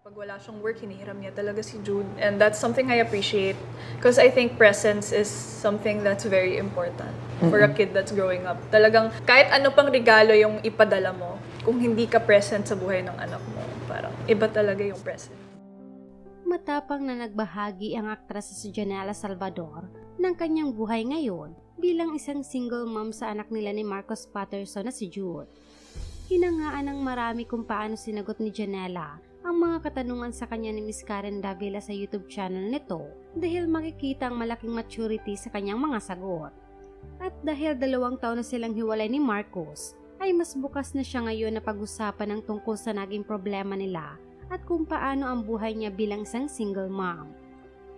Pag wala siyang work, hinihiram niya talaga si Jude. And that's something I appreciate. Because I think presence is something that's very important for a kid that's growing up. Talagang kahit ano pang regalo yung ipadala mo, kung hindi ka present sa buhay ng anak mo, parang iba talaga yung present. Matapang na nagbahagi ang aktres si Janela Salvador ng kanyang buhay ngayon bilang isang single mom sa anak nila ni Marcos Patterson na si Jude. Hinangaan ng marami kung paano sinagot ni Janela ang mga katanungan sa kanya ni Miss Karen Davila sa YouTube channel nito dahil makikita ang malaking maturity sa kanyang mga sagot. At dahil dalawang taon na silang hiwalay ni Marcos, ay mas bukas na siya ngayon na pag-usapan ng tungkol sa naging problema nila at kung paano ang buhay niya bilang isang single mom.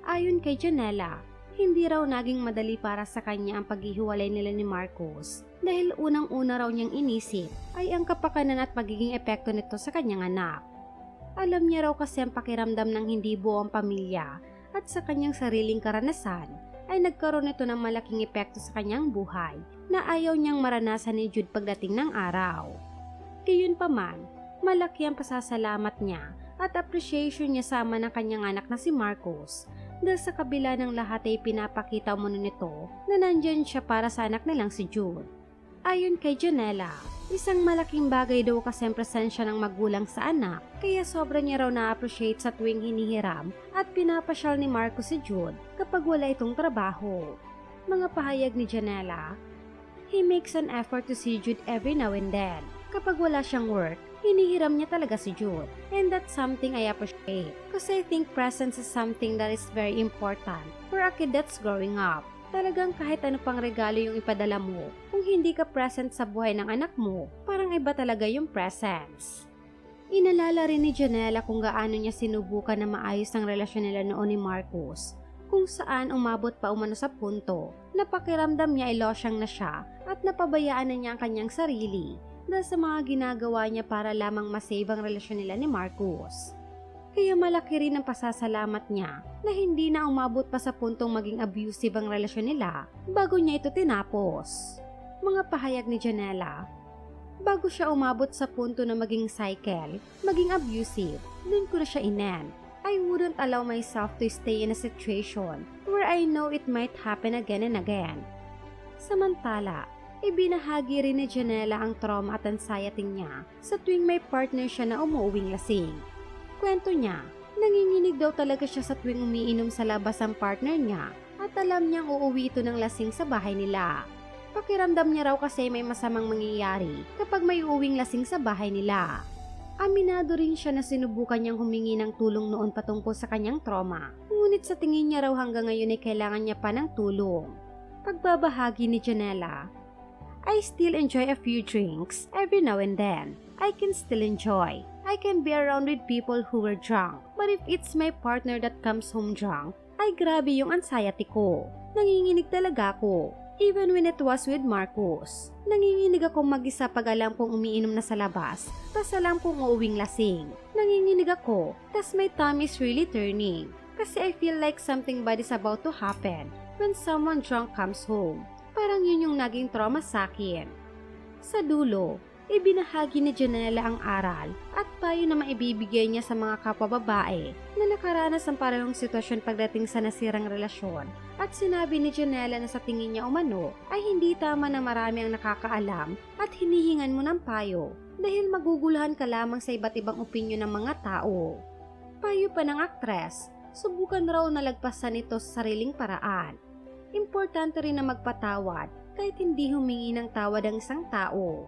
Ayon kay Janela, hindi raw naging madali para sa kanya ang paghihiwalay nila ni Marcos dahil unang-una raw niyang inisip ay ang kapakanan at pagiging epekto nito sa kanyang anak. Alam niya raw kasi ang pakiramdam ng hindi buo ang pamilya at sa kanyang sariling karanasan ay nagkaroon ito ng malaking epekto sa kanyang buhay na ayaw niyang maranasan ni Jude pagdating ng araw. Gayunpaman, malaki ang pasasalamat niya at appreciation niya sama ng kanyang anak na si Marcos dahil sa kabila ng lahat ay pinapakita mo nito na nandyan siya para sa anak nilang si Jude. Ayon kay Janela, isang malaking bagay daw kasi ang presensya ng magulang sa anak kaya sobra niya raw na-appreciate sa tuwing hinihiram at pinapasyal ni Marcos si Jude kapag wala itong trabaho. Mga pahayag ni Janela, He makes an effort to see Jude every now and then. Kapag wala siyang work, hinihiram niya talaga si Jude. And that's something I appreciate. Kasi I think presence is something that is very important for a kid that's growing up. Talagang kahit ano pang regalo yung ipadala mo, kung hindi ka present sa buhay ng anak mo, parang iba talaga yung presence. Inalala rin ni Janela kung gaano niya sinubukan na maayos ang relasyon nila noon ni Marcos kung saan umabot pa umano sa punto na pakiramdam niya ay losyang na siya at napabayaan na niya ang kanyang sarili dahil sa mga ginagawa niya para lamang masave ang relasyon nila ni Marcos. Kaya malaki rin ang pasasalamat niya na hindi na umabot pa sa puntong maging abusive ang relasyon nila bago niya ito tinapos. Mga pahayag ni Janela, bago siya umabot sa punto na maging cycle, maging abusive, dun ko na siya inen. I wouldn't allow myself to stay in a situation where I know it might happen again and again. Samantala, ibinahagi rin ni Janela ang trauma at anxiety niya sa tuwing may partner siya na umuuwing lasing. Kwento niya, nanginginig daw talaga siya sa tuwing umiinom sa labas ang partner niya at alam niyang uuwi ito ng lasing sa bahay nila. Pakiramdam niya raw kasi may masamang mangyayari kapag may uuwing lasing sa bahay nila. Aminado rin siya na sinubukan niyang humingi ng tulong noon patungkol sa kanyang trauma. Ngunit sa tingin niya raw hanggang ngayon ay kailangan niya pa ng tulong. Pagbabahagi ni Janela, I still enjoy a few drinks every now and then. I can still enjoy. I can be around with people who were drunk. But if it's my partner that comes home drunk, ay grabe yung anxiety ko. Nanginginig talaga ako. Even when it was with Marcos. Nanginginig akong mag-isa pag alam kong umiinom na sa labas, tas alam kong uuwing lasing. Nanginginig ako, tas my tummy is really turning. Kasi I feel like something bad is about to happen when someone drunk comes home. Parang yun yung naging trauma sa akin. Sa dulo, ibinahagi ni Janela ang aral at payo na maibibigay niya sa mga kapwa babae na nakaranas ng parehong sitwasyon pagdating sa nasirang relasyon at sinabi ni Janela na sa tingin niya umano ay hindi tama na marami ang nakakaalam at hinihingan mo ng payo dahil maguguluhan ka lamang sa iba't ibang opinyon ng mga tao. Payo pa ng aktres, subukan raw na lagpasan ito sa sariling paraan. Importante rin na magpatawad kahit hindi humingi ng tawad ang isang tao.